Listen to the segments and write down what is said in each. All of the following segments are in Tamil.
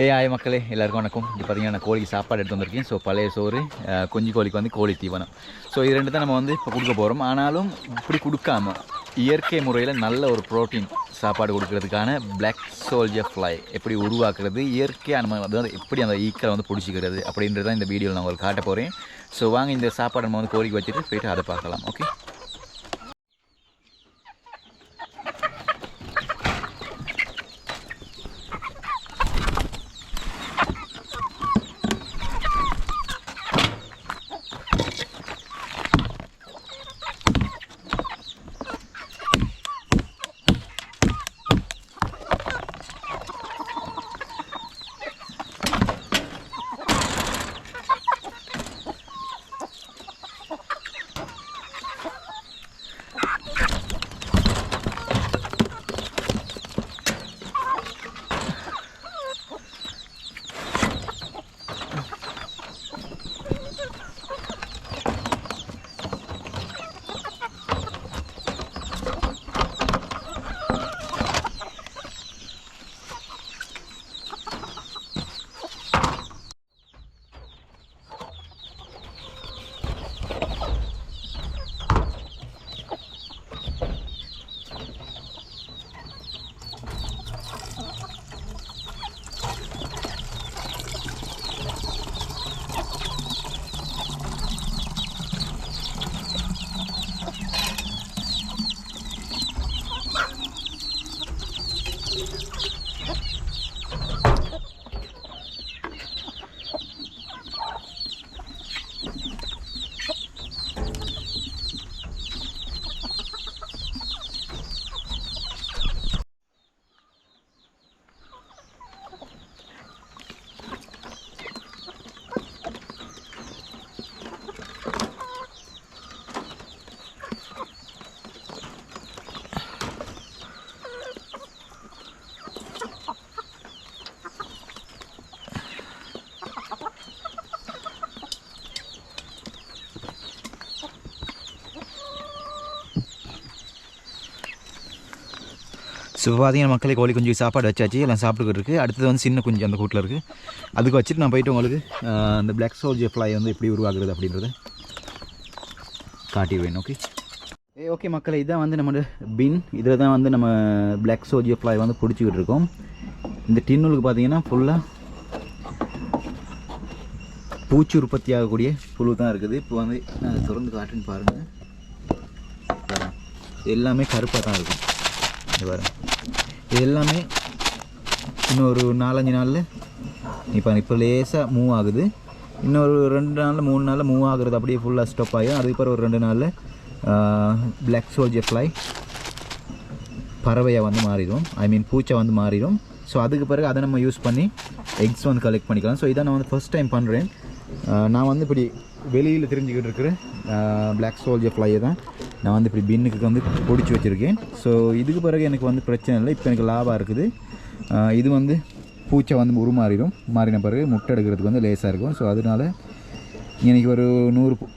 ஏ ஆய மக்களே எல்லாருக்கும் வணக்கம். இப்போ பார்த்தீங்கன்னா நான் கோழிக்கு சாப்பாடு எடுத்து வந்திருக்கேன். ஸோ பழைய சோறு குஞ்சு கோழிக்கு வந்து கோழி தீவனம். ஸோ இது ரெண்டு தான் நம்ம வந்து இப்போ கொடுக்க போகிறோம் ஆனாலும் இப்படி கொடுக்காம இயற்கை முறையில் நல்ல ஒரு புரோட்டீன் சாப்பாடு கொடுக்கறதுக்கான பிளாக் சோல்ஜர் ஃப்ளை எப்படி உருவாக்குறது இயற்கையாக நம்ம வந்து எப்படி அந்த ஈக்களை வந்து பிடிச்சிக்கிறது அப்படின்றது தான் இந்த வீடியோவில் நான் உங்களுக்கு காட்ட போகிறேன் ஸோ வாங்க இந்த சாப்பாடு நம்ம வந்து கோழிக்கு வச்சுட்டு போயிட்டு அதை பார்க்கலாம். ஓகே ஸோ பார்த்தீங்கன்னா மக்களே கோழி குஞ்சு சாப்பாடு வச்சாச்சு. எல்லாம் சாப்பிட்டுக்கிட்டு இருக்குது அடுத்தது வந்து சின்ன குஞ்சு அந்த கூட்டில் இருக்குது அதுக்கு வச்சுட்டு நான் போயிட்டு உங்களுக்கு அந்த பிளாக் சோல்ஜர் ஃப்ளை வந்து எப்படி உருவாக்குறது அப்படின்றத காட்டிடுவேன் ஓகே ஏ ஓகே மக்களை இதான் வந்து நம்மளோட பின். இதில் தான் வந்து நம்ம பிளாக் சோல்ஜர் ஃப்ளை வந்து பிடிச்சிக்கிட்டு இருக்கோம். இந்த டின்னுலுக்கு பார்த்தீங்கன்னா ஃபுல்லாக பூச்சி உற்பத்தி ஆகக்கூடிய புழு தான் இருக்குது. இப்போ வந்து நான் திறந்து காட்டுன்னு பாருங்கள் எல்லாமே கருப்பாக தான் இருக்கும். இது பாருங்க. இது எல்லாமே இன்னும் ஒரு நாலஞ்சு நாளில். இப்போ இப்போ லேசாக மூவ் ஆகுது. இன்னொரு ரெண்டு நாளில் மூணு நாளில் மூவ் ஆகுறது அப்படியே ஃபுல்லாக ஸ்டாப் ஆகும் அதுக்கப்புறம் ஒரு ரெண்டு நாளில் பிளாக் சோல்ஜர் ஃப்ளை பறவையாக வந்து மாறிடும். ஐ மீன் பூச்சை வந்து மாறிடும். ஸோ அதுக்கு பிறகு அதை நம்ம யூஸ் பண்ணி எக்ஸ் வந்து கலெக்ட் பண்ணிக்கலாம். ஸோ இதை நான் வந்து ஃபர்ஸ்ட் டைம் பண்ணுறேன் நான் வந்து இப்படி வெளியில் தெரிஞ்சுக்கிட்டு இருக்கிற பிளாக் சோல்ஜர் ஃப்ளையை தான். நான் வந்து இப்படி பின்னுக்கு வந்து பிடிச்சி வச்சுருக்கேன். ஸோ இதுக்கு பிறகு எனக்கு வந்து பிரச்சனை இல்லை. இப்போ எனக்கு லாபம் இருக்குது. இது வந்து பூச்சை வந்து உருமாறிடும். மாறின பிறகு முட்டை எடுக்கிறதுக்கு வந்து லேசாக இருக்கும். ஸோ அதனால இன்றைக்கி ஒரு நூறு பு-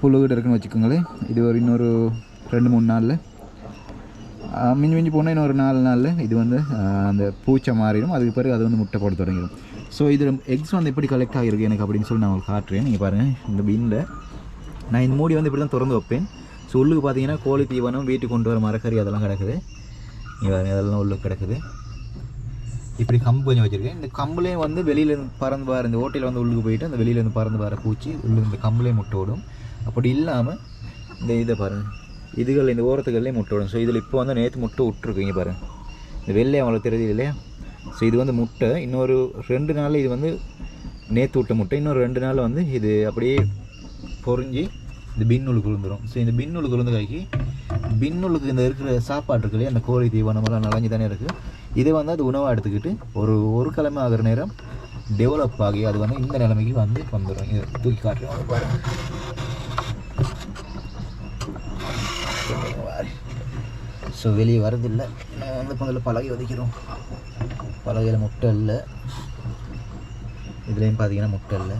புழுகிட்ட இருக்குன்னு வச்சுக்கோங்களேன். இது ஒரு இன்னொரு ரெண்டு மூணு நாளில். மிஞ்சி மிஞ்சி போனால் இன்னொரு நாலு நாளில் இது வந்து அந்த பூச்சை மாறிடும். அதுக்கு பிறகு அது வந்து முட்டை போட தொடங்கிடும். ஸோ இதில் எக்ஸ் வந்து எப்படி கலெக்ட் ஆகிருக்கு எனக்கு அப்படின்னு சொல்லி நான் உங்களுக்கு காட்டுறேன். நீங்கள் பாருங்கள் இந்த பின்னில் நான் இந்த மூடி வந்து இப்படி தான் திறந்து வைப்பேன். ஸோ உள்ளுக்கு பார்த்தீங்கன்னா கோழி தீவனம் வீட்டுக்கு கொண்டு வர மரக்கறி அதெல்லாம் கிடக்குது. இங்கே அதெல்லாம் உள்ளுக்கு கிடக்குது. இப்படி கம்பு கொஞ்சம் வச்சுருக்கேன். இந்த கம்புலேயும் வந்து வெளியிலேருந்து பறந்து வர இந்த ஓட்டையில் வந்து உள்ளுக்கு போயிட்டு அந்த வெளியிலேருந்து பறந்து வர பூச்சி உள்ளு இந்த கம்புலேயே முட்டை விடும் அப்படி இல்லாமல் இந்த இதை பாருங்கள் இதுகள் இந்த ஓரத்துகள்லேயே முட்டை விடும் ஸோ இதில் இப்போ வந்து நேற்று முட்டை விட்ருக்குங்க பாருங்கள் இந்த வெள்ளை அவங்களுக்கு தெரியுது இல்லையா? ஸோ இது வந்து முட்டை. இன்னொரு ரெண்டு நாளில் இது வந்து நேற்று விட்ட முட்டை. இன்னொரு ரெண்டு நாள் வந்து இது அப்படியே பொறிஞ்சி இந்த பின்னுளுக்கு விழுந்துடும் ஸோ இந்த பின்னுளுக்கு விழுந்த கைக்கு பின்னுளுக்கு இந்த இருக்கிற சாப்பாடு இருக்கு இல்லையா அந்த கோழி தீவனம் எல்லாம் நலஞ்சு தானே இருக்குது இதை வந்து அது உணவாக எடுத்துக்கிட்டு ஒரு ஒரு கிழமை ஆகிற நேரம் டெவலப் ஆகி அது வந்து இந்த நிலைமைக்கு வந்து வந்துடும் இதை தூக்கி பாருங்க. ஸோ வெளியே வரதில்லை. நான் வந்து அதில் பலகை ஒதுக்கிறோம். பலகையில் முட்டை இல்லை. இதுலேயும் பார்த்தீங்கன்னா முட்டை இல்லை.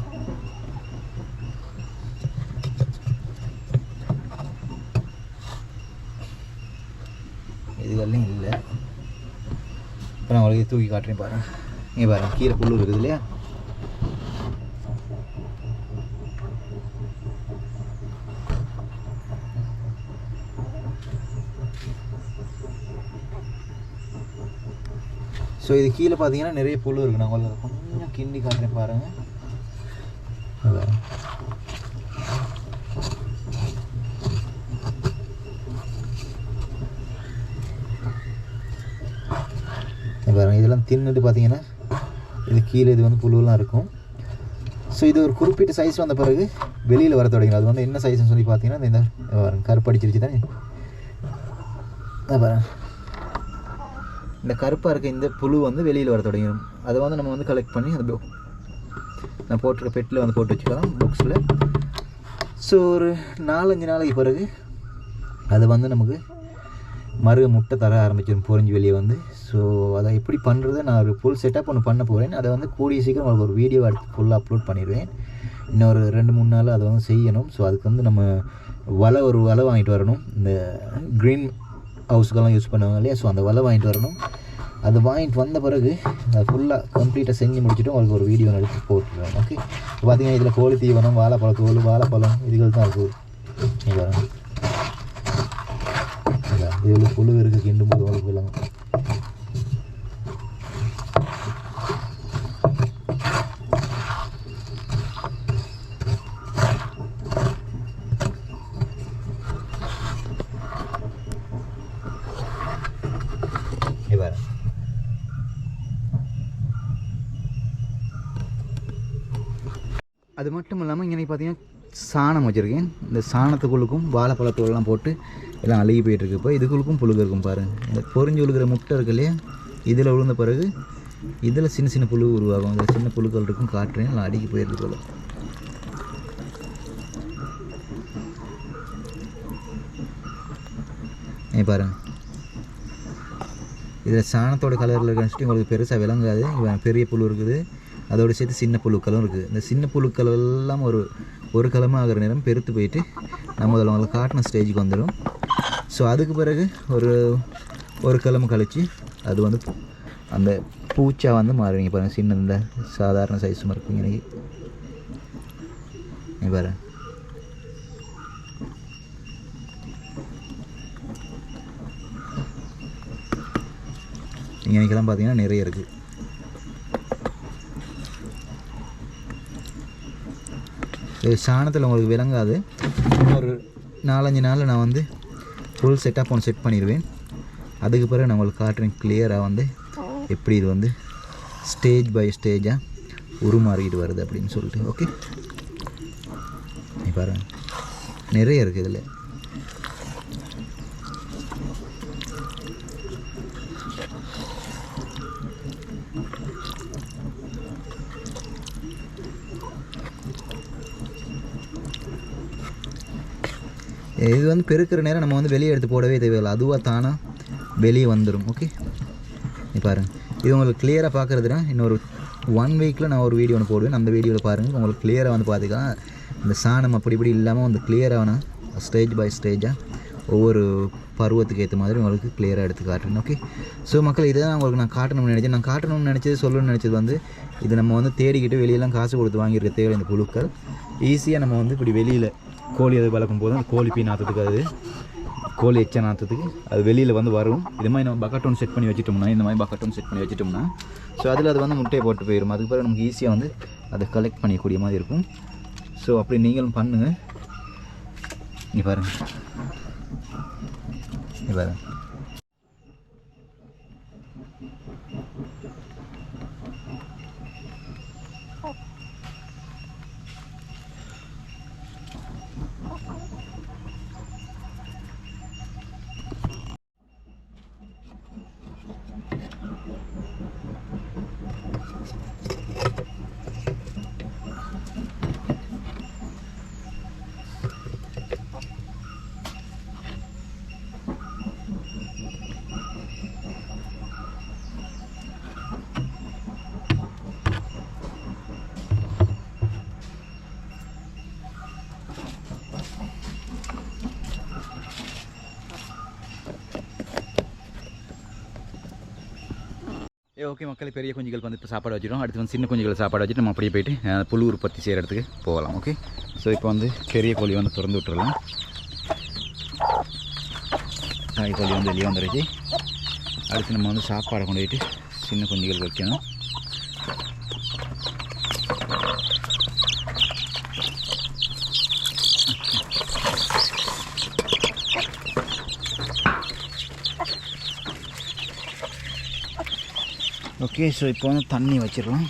இதுகள்லையும் இல்லை. இப்போ நான் உங்களுக்கு தூக்கி காட்டுறேன் பாருங்க இங்கே பாருங்க கீழே புல் இருக்குது இல்லையா? ஸோ இது கீழே பார்த்தீங்கன்னா நிறைய புல் இருக்கு நான் உங்களுக்கு கொஞ்சம் கிண்டி காட்டுறேன் பாருங்க அதான். இங்க பாருங்க இதெல்லாம் தின்னுட்டு பார்த்தீங்கன்னா இது கீழே இது வந்து புழுவெலாம் இருக்கும். ஸோ இது ஒரு குறிப்பிட்ட சைஸ் வந்த பிறகு வெளியில் வர தொடங்கிடும். அது வந்து என்ன சைஸ்னு சொல்லி பார்த்தீங்கன்னா இந்த இந்த கருப்படிச்சிருச்சு தானே? பாருங்க. இந்த கருப்பாக இருக்க இந்த புழு வந்து வெளியில் வர தொடங்கிடும். அதை வந்து நம்ம வந்து கலெக்ட் பண்ணி அந்த நான் போட்டிருக்க பெட்டில் வந்து போட்டு வச்சுக்கலாம் பாக்ஸில் ஸோ ஒரு நாலஞ்சு நாளைக்கு பிறகு அது வந்து நமக்கு மறு முட்டை தர ஆரம்பிச்சிடும். பொறிஞ்சு வெளியே வந்து. ஸோ அதை எப்படி பண்ணுறது நான் ஒரு ஃபுல் செட்டப் ஒன்று பண்ண போகிறேன் அதை வந்து கூடிய சீக்கிரம் உங்களுக்கு ஒரு வீடியோ எடுத்து ஃபுல்லாக அப்லோட் பண்ணிடுவேன். இன்னொரு ரெண்டு மூணு நாள் அதை வந்து செய்யணும். ஸோ அதுக்கு வந்து நம்ம வலை ஒரு வலை வாங்கிட்டு வரணும். இந்த க்ரீன் ஹவுஸ்க்கெல்லாம் யூஸ் பண்ணுவாங்க இல்லையா? ஸோ அந்த வலை வாங்கிட்டு வரணும். அது வாங்கிட்டு வந்த பிறகு அதை ஃபுல்லாக கம்ப்ளீட்டாக செஞ்சு முடிச்சுட்டு உங்களுக்கு ஒரு வீடியோ எடுத்து போட்டுருவேன் ஓகே இப்போ பார்த்தீங்கன்னா இதில் கோழி தீவனம் வாழைப்பழத்தோல் வாழைப்பழம் இதுகள் தான் இருக்குது. நீ வரணும் இதில் புழு இருக்குது கிண்டும் போது உங்களுக்கு அது மட்டும் இல்லாமல் இங்கே பார்த்தீங்கன்னா சாணம் வச்சுருக்கேன். இந்த சாணத்துக்குள்ளுக்கும் வாழைப்பழத்தோடலாம் போட்டு எல்லாம் அழுகி போயிட்டுருக்கு இப்போ இதுக்குள்ளுக்கும் புழுகு இருக்கும் பாருங்கள் இந்த பொறிஞ்சு விழுகிற முட்டை இருக்கு இல்லையா? இதில் விழுந்த பிறகு இதில் சின்ன சின்ன புழு உருவாகும். இந்த சின்ன புழுக்கள் இருக்கும். காற்று எல்லாம் அழுகி போயிருக்கு போல. ஏ பாருங்க. இதில் சாணத்தோட கலரில் இருக்கிற உங்களுக்கு பெருசாக விளங்காது. பெரிய புழு இருக்குது. அதோடு சேர்த்து சின்ன புழுக்களும் இருக்குது இந்த சின்ன புழுக்கள் எல்லாம் ஒரு ஒரு கிழமை ஆகிற நேரம் பெருத்து போயிட்டு நம்ம அதில் உங்களுக்கு காட்டின ஸ்டேஜுக்கு வந்துடும் ஸோ அதுக்கு பிறகு ஒரு ஒரு கிழமை கழித்து அது வந்து அந்த பூச்சா வந்து மாறுவீங்க பாருங்கள் சின்ன இந்த சாதாரண சைஸ் இருக்குங்க இன்னைக்கு நீ பாரு. இன்றைக்கெல்லாம் பார்த்தீங்கன்னா நிறைய இருக்குது இது சாணத்தில் உங்களுக்கு விளங்காது. ஒரு நாலஞ்சு நாளில் நான் வந்து ஃபுல் செட்டப் ஒன்று செட் பண்ணிடுவேன் அதுக்கு பிறகு நான் உங்களுக்கு காட்டுறேன் கிளியராக வந்து எப்படி இது வந்து ஸ்டேஜ் பை ஸ்டேஜாக உருமாறிட்டு வருது அப்படின்னு சொல்லிட்டு ஓகே நீ பாருங்க. நிறைய இருக்குது இதில். இது வந்து பெருக்கிற நேரம் நம்ம வந்து வெளியே எடுத்து போடவே தேவையில்லை. அதுவாக தானாக வெளியே வந்துடும் ஓகே நீ இது உங்களுக்கு கிளியராக பார்க்குறதுனா இன்னொரு ஒன் வீக்கில் நான் ஒரு வீடியோ ஒன்று போடுவேன். அந்த வீடியோவில் பாருங்கள் உங்களுக்கு கிளியராக வந்து பார்த்துக்கலாம் இந்த சாணம் அப்படி இப்படி இல்லாமல் வந்து கிளியரான ஸ்டேஜ் பை ஸ்டேஜாக ஒவ்வொரு பருவத்துக்கு ஏற்ற மாதிரி உங்களுக்கு கிளியராக எடுத்து காட்டுறேன். ஓகே ஸோ மக்கள் இதை தான் உங்களுக்கு நான் காட்டணும்னு நினச்சேன். நான் காட்டணும்னு நினச்சது சொல்லணும்னு நினச்சது வந்து இது நம்ம வந்து தேடிக்கிட்டு வெளியெல்லாம் காசு கொடுத்து வாங்கியிருக்க தேவை இந்த புழுக்கள். ஈஸியாக நம்ம வந்து இப்படி வெளியில் கோழி அது வளர்க்கும் போது அந்த கோழி பீ நாற்றத்துக்கு அது கோழி எச்ச நாற்றத்துக்கு அது வெளியில் வந்து வரும். இது மாதிரி நம்ம பக்கட்டோன் செட் பண்ணி வச்சுட்டோம்னா இந்த மாதிரி பக்கட்டோன் செட் பண்ணி வச்சுட்டோம்னா ஸோ அதில் அது வந்து முட்டையை போட்டு போயிடும் அதுக்கு பிறகு நமக்கு ஈஸியாக வந்து அதை கலெக்ட் பண்ணிக்கூடிய மாதிரி இருக்கும். ஸோ அப்படி நீங்களும் பண்ணுங்கள் நீ பாருங்க. நீ பாருங்க ஓகே மக்கள் பெரிய குஞ்சுகளுக்கு வந்து இப்போ சாப்பாடு வச்சிடும் அடுத்து வந்து சின்ன குஞ்சுகள் சாப்பாடு வச்சுட்டு நம்ம அப்படியே போயிட்டு அஹ், புழு உற்பத்தி செய்கிற இடத்துக்கு போகலாம் ஓகே? ஸோ இப்போ வந்து பெரிய கோழி வந்து திறந்து விட்டுறலாம். தாய் கோழி வந்து வெளியே வந்துருச்சு. அடுத்து நம்ம வந்து சாப்பாடை கொண்டு போயிட்டு சின்ன குஞ்சுகள் வைக்கணும். ஓகே ஸோ இப்போ வந்து தண்ணி வச்சிடலாம்.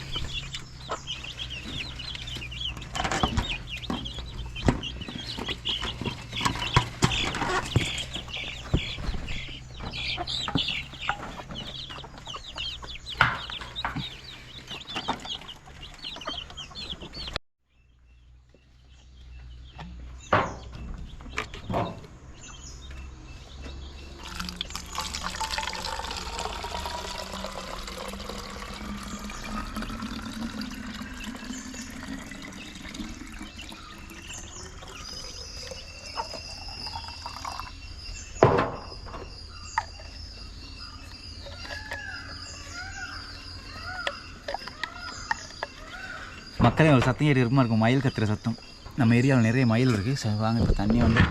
மக்களே ஒரு சத்தம் ஏறி இருக்குமா இருக்கும். மயில் கத்துற சத்தம். நம்ம ஏரியாவில் நிறைய மயில் இருக்குது ஸோ வாங்க இப்போ தண்ணியை வந்து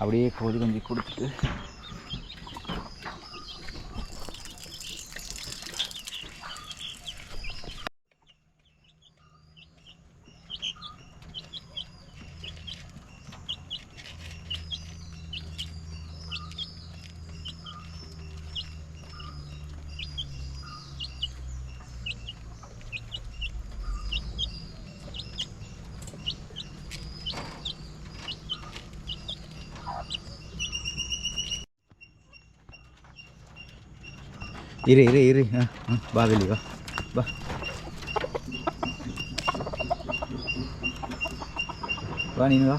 அப்படியே கொதி கொஞ்சம் கொடுத்துட்டு இரு இரு இரு. ஆ ஆ, வா வெளி வா. வா. வா நீ வா.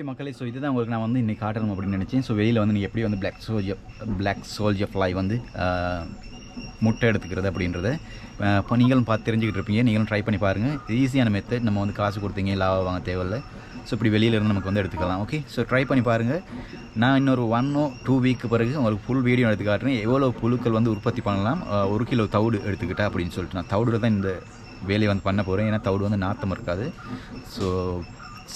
ஓகே மக்களே ஸோ இதுதான் உங்களுக்கு நான் வந்து இன்றைக்கி காட்டணும் அப்படின்னு நினச்சேன். ஸோ வெளியில் வந்து நீங்கள் எப்படி வந்து black soldier black soldier fly வந்து முட்டை எடுத்துக்கிறது அப்படின்றத இப்போ நீங்களும் பார்த்து தெரிஞ்சுக்கிட்டு இருப்பீங்க. நீங்களும் ட்ரை பண்ணி பாருங்கள் ஈஸியான மெத்தட் நம்ம வந்து காசு கொடுத்தீங்க லாபம் வாங்க தேவையில்ல. ஸோ இப்படி வெளியில இருந்து நமக்கு வந்து எடுத்துக்கலாம் ஓகே ஸோ ட்ரை பண்ணி பாருங்கள் நான் இன்னொரு ஒன் ஓ டூ வீக் பிறகு உங்களுக்கு ஃபுல் வீடியோ எடுத்து காட்டுறேன். எவ்வளோ புழுக்கள் வந்து உற்பத்தி பண்ணலாம்? ஒரு கிலோ தவுடு எடுத்துக்கிட்டா அப்படின்னு சொல்லிட்டு நான் தவிடுல தான் இந்த வேலையை வந்து பண்ண போகிறேன் ஏன்னா தவுடு வந்து நாத்தம் இருக்காது. ஸோ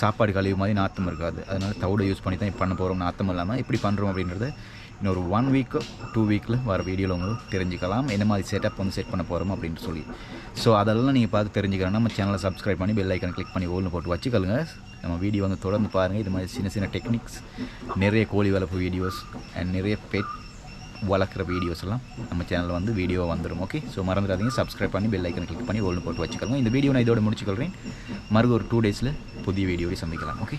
சாப்பாடு கழிவு மாதிரி நாத்தம் இருக்காது. அதனால் தவிடை யூஸ் பண்ணி தான் பண்ண போகிறோம் நாத்தம் இல்லாமல் எப்படி பண்ணுறோம் அப்படின்றத இன்னொரு ஒன் வீக்கு டூ வீக்கில் வர வீடியோவில் உங்களுக்கு தெரிஞ்சுக்கலாம். என்ன மாதிரி செட்டப் வந்து செட் பண்ண போகிறோம் அப்படின்னு சொல்லி. ஸோ அதெல்லாம் நீங்கள் பார்த்து தெரிஞ்சுக்கிறோன்னா நம்ம சேனலை சப்ஸ்கிரைப் பண்ணி பெல் ஐக்கன் கிளிக் பண்ணி ஓல்னு போட்டு வச்சுக்கலுங்க நம்ம வீடியோ வந்து தொடர்ந்து பாருங்கள் இது மாதிரி சின்ன சின்ன டெக்னிக்ஸ் நிறைய கோழி வளர்ப்பு வீடியோஸ் அண்ட் நிறைய பெட் வளர்க்குற வீடியோஸ் எல்லாம் நம்ம சேனலில் வந்து வீடியோ வந்துடும் ஓகே ஸோ மறந்துடாதீங்க. சப்ஸ்கிரைப் பண்ணி பெல் ஐக்கன் கிளிக் பண்ணி ஒன்று போட்டு வச்சுக்கோங்க. இந்த வீடியோ நான் இதோட முடிச்சுக்கொள்கிறேன் மறுபடியும் ஒரு டூ டேஸில் புதிய வீடியோவை சந்திக்கலாம் ஓகே